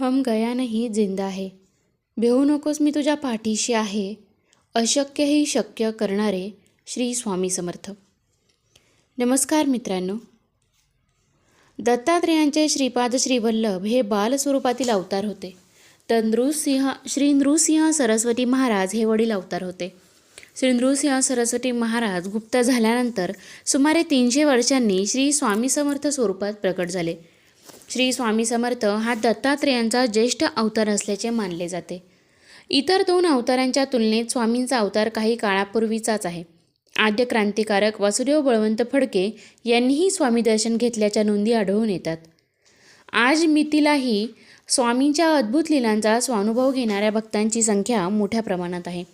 हम गया नाही जिंदा है। भेऊ नकोस मी तुझ्या पाठीशी आहे। अशक्यही शक्य करणारे श्री स्वामी समर्थ। नमस्कार मित्रांनो। दत्तात्रेयांचे श्रीपाद श्रीवल्लभ हे बालस्वरूपातील अवतार होते. तर नृसिंह श्री नृसिंह सरस्वती महाराज हे वडील अवतार होते. श्री नृसिंह सरस्वती महाराज गुप्त झाल्यानंतर सुमारे तीनशे वर्षांनी श्री स्वामी समर्थ स्वरूपात प्रकट झाले. श्री स्वामी समर्थ हा दत्तात्रेयांचा ज्येष्ठ अवतार असल्याचे मानले जाते. इतर दोन अवतारांच्या तुलनेत स्वामींचा अवतार काही काळापूर्वीचाच आहे. आद्य क्रांतिकारक वासुदेव बळवंत फडके यांनीही स्वामी दर्शन घेतल्याच्या नोंदी आढळून येतात. आज मितीलाही स्वामींच्या अद्भुत लिलांचा स्वानुभव घेणाऱ्या भक्तांची संख्या मोठ्या प्रमाणात आहे.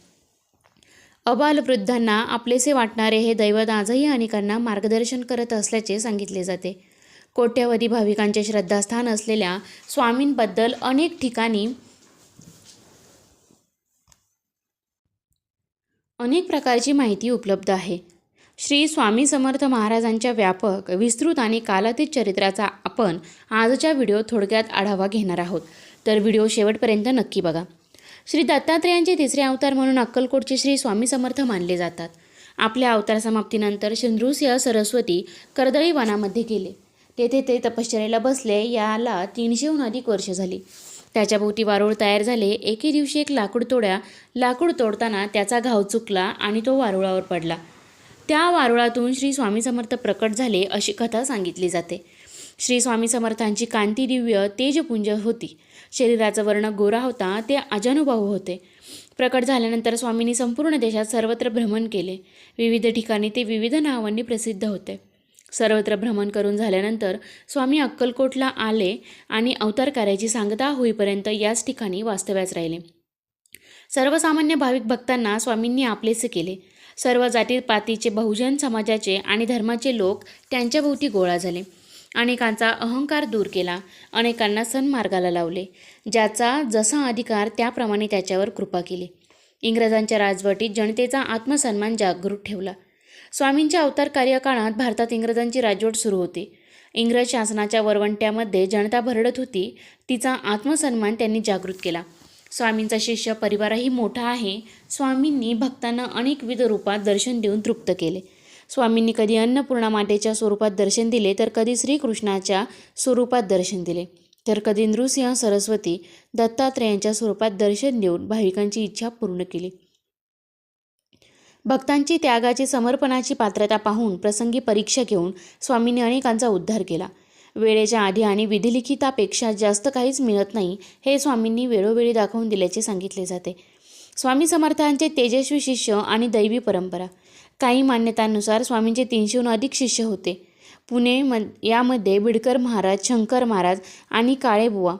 अबालवृद्धांना आपलेसे वाटणारे हे दैवत आजही अनेकांना मार्गदर्शन करत असल्याचे सांगितले जाते. कोट्यवधी भाविकांचे श्रद्धास्थान असलेल्या स्वामींबद्दल अनेक ठिकाणी अनेक प्रकारची माहिती उपलब्ध आहे. श्री स्वामी समर्थ महाराजांच्या व्यापक विस्तृत आणि कालातीत चरित्राचा आपण आजच्या व्हिडिओ थोडक्यात आढावा घेणार आहोत. तर व्हिडिओ शेवटपर्यंत नक्की बघा. श्री दत्तात्रेयांचे तिसरे अवतार म्हणून अक्कलकोटचे श्री स्वामी समर्थ मानले जातात. आपल्या अवतार समाप्तीनंतर सिंधुसिंह सरस्वती कर्दळी वनामध्ये गेले. तेथे ते तपश्चर्याला बसले याला तीनशेहून अधिक वर्ष झाली. त्याच्याभोवती वारूळ वारुळ तयार झाले. एके दिवशी एक लाकूड तोड्या लाकूड तोडताना त्याचा घाव चुकला आणि तो वारुळावर पडला. त्या वारुळातून श्री स्वामी समर्थ प्रकट झाले अशी कथा सांगितली जाते. श्री स्वामी समर्थांची कांती दिव्य तेजपुंज होती. शरीराचा वर्ण गोरा होता ते अजानुभाऊ होते. प्रकट झाल्यानंतर स्वामींनी संपूर्ण देशात सर्वत्र भ्रमण केले. विविध ठिकाणी ते विविध नावांनी प्रसिद्ध होते. सर्वत्र भ्रमण करून झाल्यानंतर स्वामी अक्कलकोटला आले आणि अवतार कार्याची सांगता होईपर्यंत याच ठिकाणी वास्तव्यास राहिले. सर्वसामान्य भाविक भक्तांना स्वामींनी आपलेसे केले. सर्व जाती पातीचे बहुजन समाजाचे आणि धर्माचे लोक त्यांच्याभोवती गोळा झाले. अनेकांचा अहंकार दूर केला. अनेकांना सन्मार्गाला लावले. ज्याचा जसा अधिकार त्याप्रमाणे त्याच्यावर कृपा केली. इंग्रजांच्या राजवटीत जनतेचा आत्मसन्मान जागृत ठेवला. स्वामींच्या अवतार कार्यकाळात भारतात इंग्रजांची राजवट सुरू होती. इंग्रज शासनाच्या वरवंट्यामध्ये जनता भरडत होती तिचा आत्मसन्मान त्यांनी जागृत केला. स्वामींचा शिष्य परिवारही मोठा आहे. स्वामींनी भक्तांना अनेकविध रूपात दर्शन देऊन तृप्त केले. स्वामींनी कधी अन्नपूर्णा मातेच्या स्वरूपात दर्शन दिले तर कधी श्रीकृष्णाच्या स्वरूपात दर्शन दिले. तर कधी नृसिंह सरस्वती दत्तात्रेयांच्या स्वरूपात दर्शन देऊन भाविकांची इच्छा पूर्ण केली. भक्तांची त्यागाची समर्पणाची पात्रता पाहून प्रसंगी परीक्षा घेऊन स्वामींनी अनेकांचा उद्धार केला. वेळेच्या आधी आणि विधिलिखितापेक्षा जास्त काहीच मिळत नाही हे स्वामींनी वेळोवेळी दाखवून दिल्याचे सांगितले जाते. स्वामी समर्थांचे तेजस्वी शिष्य आणि दैवी परंपरा. काही मान्यतांनुसार स्वामींचे तीनशेहून अधिक शिष्य होते. पुणे म यामध्ये बिडकर महाराज शंकर महाराज आणि काळेबुवा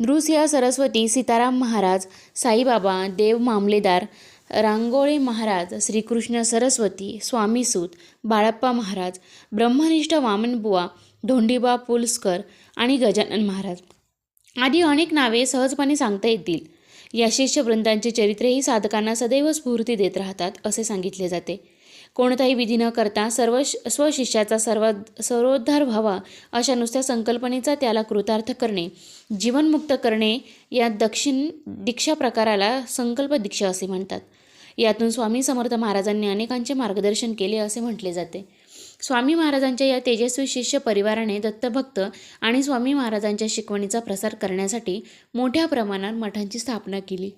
नृसिंह सरस्वती सीताराम महाराज साईबाबा देव मामलेदार रांगोळे महाराज श्रीकृष्ण सरस्वती स्वामीसूत बाळप्पा महाराज ब्रह्मनिष्ठ वामनबुवा धोंडीबा पुलस्कर आणि गजानन महाराज. आदी अनेक नावे सहजपणे सांगता येतील. या शिष्यवृंदांचे चरित्रेही साधकांना सदैव स्फूर्ती देत राहतात असे सांगितले जाते. कोणताही विधी न करता सर्व स्वशिष्याचा सर्व सर्वोद्धार व्हावा अशा नुसत्या संकल्पनेचा त्याला कृतार्थ करणे जीवनमुक्त करणे या दक्षिण दीक्षा प्रकाराला संकल्प दीक्षा असे म्हणतात. यातून स्वामी समर्थ महाराजांनी अनेकांचे मार्गदर्शन केले असे म्हटले जाते. स्वामी महाराजांच्या या तेजस्वी शिष्य परिवाराने दत्तभक्त आणि स्वामी महाराजांच्या शिकवणीचा प्रसार करण्यासाठी मोठ्या प्रमाणात मठांची स्थापना केली.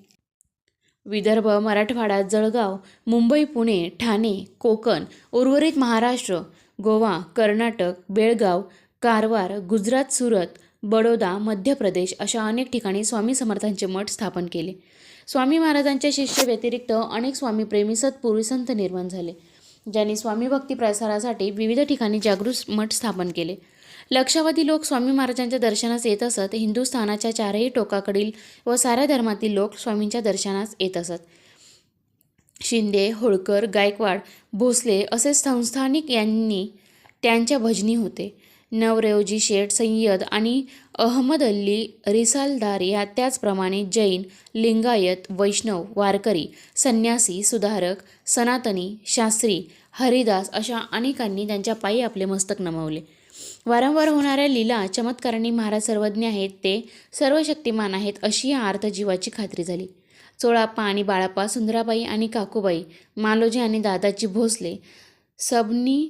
विदर्भ मराठवाडा जळगाव मुंबई पुणे ठाणे कोकण उर्वरित महाराष्ट्र गोवा कर्नाटक बेळगाव कारवार गुजरात सुरत बडोदा मध्य प्रदेश अशा अनेक ठिकाणी स्वामी समर्थांचे मठ स्थापन केले. स्वामी महाराजांच्या शिष्य व्यतिरिक्त अनेक स्वामीप्रेमी सत्पुरुष संत निर्माण झाले ज्यांनी स्वामी भक्ती प्रसारासाठी विविध ठिकाणी जागृत मठ स्थापन केले. लक्षावधी लोक स्वामी महाराजांच्या दर्शनास येत असत. हिंदुस्थानाच्या चारही टोकाकडील व साऱ्या धर्मातील लोक स्वामींच्या दर्शनास येत असत. शिंदे होळकर गायकवाड भोसले असे संस्थानिक यांनी त्यांच्या भजनी होते. नवरेवजी शेठ सय्यद आणि अहमद अल्ली रिसालदार या त्याचप्रमाणे जैन लिंगायत वैष्णव वारकरी संन्यासी सुधारक सनातनी शास्त्री हरिदास अशा अनेकांनी त्यांच्या पायी आपले मस्तक नमवले. वारंवार होणाऱ्या लीला चमत्कारांनी महाराज सर्वज्ञ आहेत ते सर्व शक्तिमान आहेत अशी या अर्थजीवाची खात्री झाली. चोळाप्पा आणि बाळाप्पा सुंदराबाई आणि काकूबाई मालोजी आणि दादाजी भोसले सबनी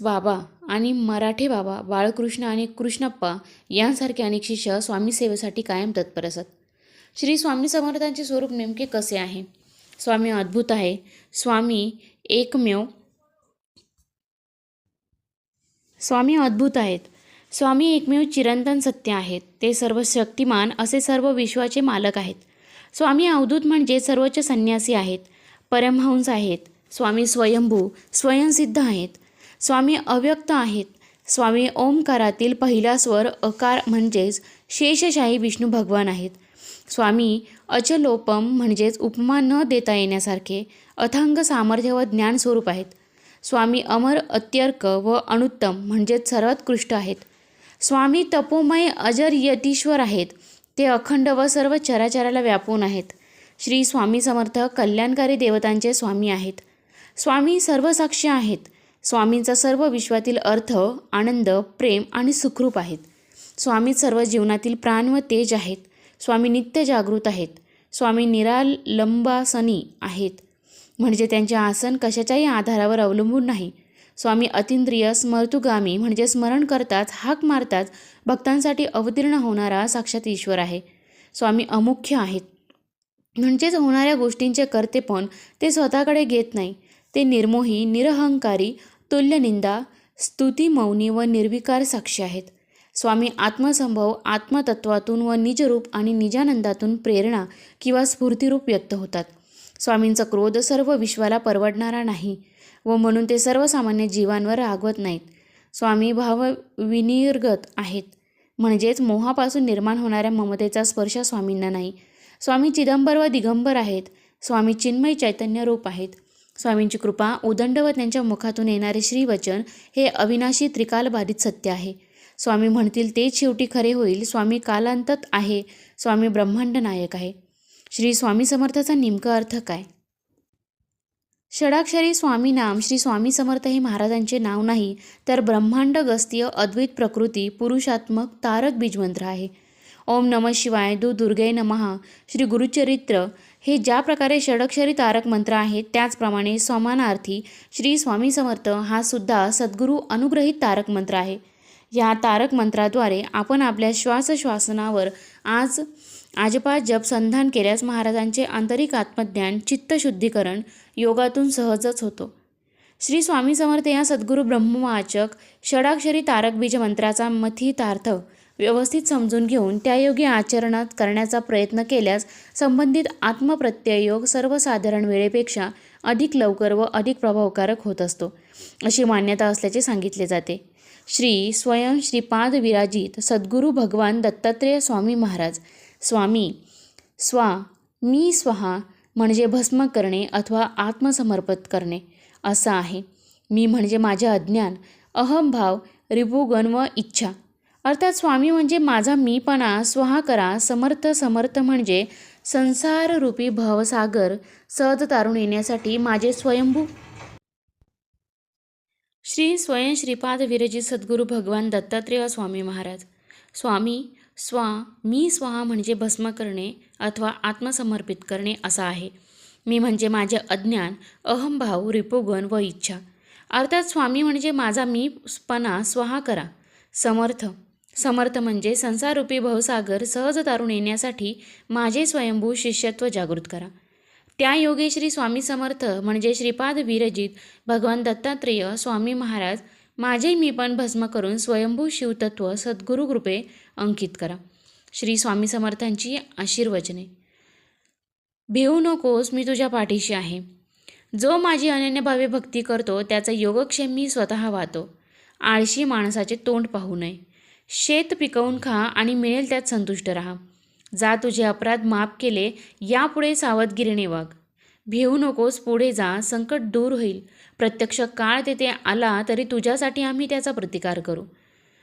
बाबा आणि मराठे बाबा बाळकृष्ण आणि कृष्णप्पा यांसारखे अनेक शिष्य स्वामी सेवेसाठी कायम तत्पर असत. श्री स्वामी समर्थांचे स्वरूप नेमके कसे आहे? स्वामी अद्भुत आहे. स्वामी एकमेव स्वामी अद्भुत आहेत. स्वामी एकमेव चिरंतन सत्य आहेत. ते सर्व शक्तिमान असे सर्व विश्वाचे मालक आहेत. स्वामी अवधूत म्हणजे सर्वोच्च संन्यासी आहेत. परमहंस आहेत. स्वामी स्वयंभू स्वयंसिद्ध आहेत. स्वामी अव्यक्त आहेत. स्वामी ओंकारातील पहिला स्वर अकार म्हणजेच शेषशाही विष्णू भगवान आहेत. स्वामी अचलोपम म्हणजेच उपमा न देता येण्यासारखे अथांग सामर्थ्य व ज्ञान स्वरूप आहेत. स्वामी अमर अत्यर्क व अनुत्तम म्हणजेच सर्वोत्कृष्ट आहेत. स्वामी तपोमय अजर यतीश्वर आहेत. ते अखंड व सर्व चराचराला व्यापून आहेत. श्री स्वामी समर्थ कल्याणकारी देवतांचे स्वामी आहेत. स्वामी सर्वसाक्ष आहेत. स्वामींचा सर्व विश्वातील अर्थ आनंद प्रेम आणि सुखरूप आहेत. स्वामी सर्व जीवनातील प्राण व तेज आहेत. स्वामी नित्य जागृत आहेत. स्वामी निरालंबासनी आहेत. म्हणजे त्यांचे आसन कशाच्याही आधारावर अवलंबून नाही. स्वामी अतिंद्रिय स्मर्तुगामी म्हणजे स्मरण करताच हाक मारताच भक्तांसाठी अवतीर्ण होणारा साक्षात ईश्वर आहे. स्वामी अमुख्य आहेत. म्हणजेच होणाऱ्या गोष्टींचे कर्तेपण ते स्वतःकडे घेत नाही. ते निर्मोही निरहंकारी तुल्यनिंदा स्तुती मौनी व निर्विकार साक्षी आहेत. स्वामी आत्मसंभव आत्मतत्वातून व निजरूप आणि निजानंदातून प्रेरणा किंवा स्फूर्तिरूप व्यक्त होतात. स्वामींचा क्रोध सर्व विश्वाला परवडणारा नाही व म्हणून ते सर्वसामान्य जीवांवर रागवत नाहीत. स्वामी भाव विनिर्गत आहेत. म्हणजेच मोहापासून निर्माण होणाऱ्या ममतेचा स्पर्श स्वामींना नाही. स्वामी चिदंबर व दिगंबर आहेत. स्वामी चिन्मय चैतन्य रूप आहेत. स्वामींची कृपा उदंड व त्यांच्या मुखातून येणारे श्रीवचन हे अविनाशी त्रिकालबाधित सत्य आहे. स्वामी म्हणतील तेच शेवटी खरे होईल. स्वामी कालांतत आहे. स्वामी ब्रह्मांड नायक आहे. श्री स्वामी समर्थाचा नेमका अर्थ काय? षडाक्षरी स्वामी नाम श्री स्वामी समर्थ हे महाराजांचे नाव नाही तर ब्रह्मांड गस्तीय अद्वैत प्रकृती पुरुषात्मक तारक बीजमंत्र आहे. ओम नम शिवाय दु दुर्गे नमहा श्री गुरुचरित्र हे ज्या प्रकारे षडक्षरी तारक मंत्र आहेत त्याचप्रमाणे समानार्थी श्री स्वामी समर्थ हा सुद्धा सद्गुरू अनुग्रहित तारक मंत्र आहे. या तारक मंत्राद्वारे आपण आपल्या श्वासश्वासनावर आज आजपा जप संधान केल्यास महाराजांचे आंतरिक आत्मज्ञान चित्तशुद्धीकरण योगातून सहजच होतो. श्री स्वामी समर्थ या सद्गुरू ब्रह्मवाचक षडाक्षरी तारक बीज मंत्राचा मथितार्थ व्यवस्थित समजून घेऊन त्यायोगी आचरणात करण्याचा प्रयत्न केल्यास संबंधित आत्मप्रत्ययोग सर्वसाधारण वेळेपेक्षा अधिक लवकर व अधिक प्रभावकारक होत असतो अशी मान्यता असल्याचे सांगितले जाते. श्री स्वयं श्रीपाद विराजित सद्गुरू भगवान दत्तात्रेय स्वामी महाराज स्वामी स्वा मी स्वहा म्हणजे भस्म करणे अथवा आत्मसमर्पित करणे असं आहे. मी म्हणजे माझे अज्ञान अहमभाव रिपुगण व इच्छा. अर्थात स्वामी म्हणजे माझा मीपणा स्वहा करा समर्थ समर्थ म्हणजे संसाररूपी भवसागर सहज तारून येण्यासाठी माझे स्वयंभू. श्री स्वयं श्रीपाद विरजित सद्गुरू भगवान दत्तात्रेय स्वामी महाराज. स्वामी स्वा मी स्वहा म्हणजे भस्म करणे अथवा आत्मसमर्पित करणे असा आहे. मी म्हणजे माझे अज्ञान अहमभाव रिपुगण व इच्छा. अर्थात स्वामी म्हणजे माझा मीपणा स्वहा करा. समर्थ. समर्थ म्हणजे संसाररूपी भवसागर सहज तारून येण्यासाठी माझे स्वयंभू शिष्यत्व जागृत करा. त्या योगे श्री स्वामी समर्थ म्हणजे श्रीपाद वीरजित भगवान दत्तात्रेय स्वामी महाराज माझे मी पण भस्म करून स्वयंभू शिवतत्व सद्गुरू कृपे अंकित करा. श्री स्वामी समर्थांची आशीर्वचने. भिवू नकोस मी तुझ्या पाठीशी आहे. जो माझी अनन्यभावे भक्ती करतो त्याचा योगक्षेम मी स्वतः वाहतो. आळशी माणसाचे तोंड पाहू नये. शेत पिकवून खा आणि मिळेल त्यात संतुष्ट राहा. जा तुझे अपराध माफ केले यापुढे सावधगिरीने वाग. भिवू नकोस पुढे जा संकट दूर होईल. प्रत्यक्ष काळ तेथे आला तरी तुझ्यासाठी आम्ही त्याचा प्रतिकार करू.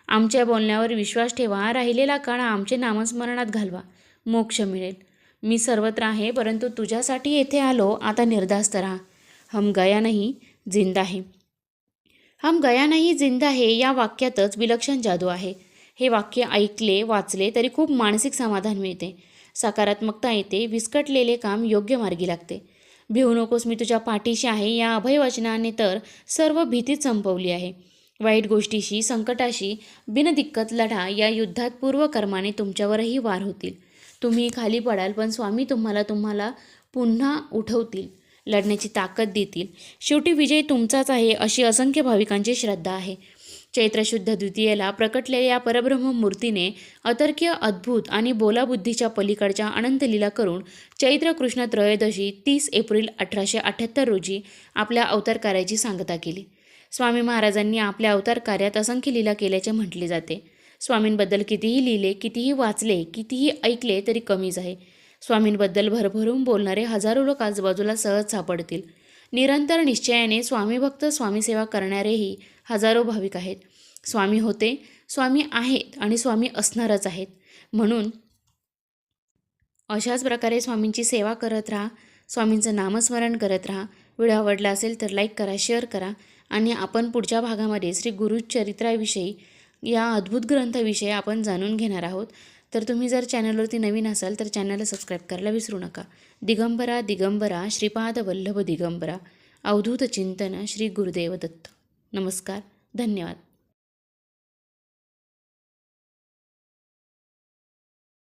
आमच्या बोलण्यावर विश्वास ठेवा राहिलेला काळ आमचे नामस्मरणात घालवा. मोक्ष मिळेल. मी सर्वत्र आहे परंतु तुझ्यासाठी येथे आलो आता निर्धास्त राहा. हम गया नाही जिंदा आहे हम गया नाही जिंदा आहे या वाक्यातच विलक्षण जादू आहे. हे वाक्य ऐकले वाचले तरी खूप मानसिक समाधान मिळते. सकारात्मकता येते विस्कटलेले काम योग्य मार्गी लागते. भिवू नकोस मी तुझ्या पाठीशी आहे. या अभयवचनाने तर सर्व भीतीच संपवली आहे. वाईट गोष्टीशी संकटाशी बिनदिक्कत लढा. या युद्धात पूर्वकर्माने तुमच्यावरही वार होतील. तुम्ही खाली पडाल पण स्वामी तुम्हाला तुम्हाला पुन्हा उठवतील लढण्याची ताकद देतील. शेवटी विजय तुमचाच आहे अशी असंख्य भाविकांची श्रद्धा आहे. चैत्रशुद्ध द्वितीयेला प्रकटलेल्या या परब्रह्म मूर्तीने अतर्क्य अद्भुत आणि बोलाबुद्धीच्या पलीकडच्या अनंतलीला करून चैत्र कृष्ण त्रयोदशी तीस एप्रिल अठराशे अठ्ठ्याहत्तर रोजी आपल्या अवतार कार्याची सांगता केली. स्वामी महाराजांनी आपल्या अवतार कार्यात असंख्य लीला केल्याचे म्हटले जाते. स्वामींबद्दल कितीही लिहिले कितीही वाचले कितीही ऐकले तरी कमीच आहे. स्वामींबद्दल भरभरून बोलणारे हजारो लोक आजूबाजूला सहज सापडतील. निरंतर निश्चयाने स्वामीभक्त स्वामीसेवा करणारेही हजारो भाविक आहेत. स्वामी होते स्वामी आहेत आणि स्वामी असणारच आहेत. म्हणून अशाच प्रकारे स्वामींची सेवा करत राहा स्वामींचं नामस्मरण करत राहा. व्हिडिओ आवडला असेल तर लाईक करा शेअर करा आणि आपण पुढच्या भागामध्ये श्री गुरुचरित्राविषयी या अद्भुत ग्रंथाविषयी आपण जाणून घेणार आहोत. तर तुम्ही जर चॅनलवरती नवीन असाल तर चॅनलला सबस्क्राईब करायला विसरू नका. दिगंबरा दिगंबरा श्रीपाद वल्लभ दिगंबरा. अवधूत चिंतन श्री गुरुदेव दत्त. नमस्कार. धन्यवाद.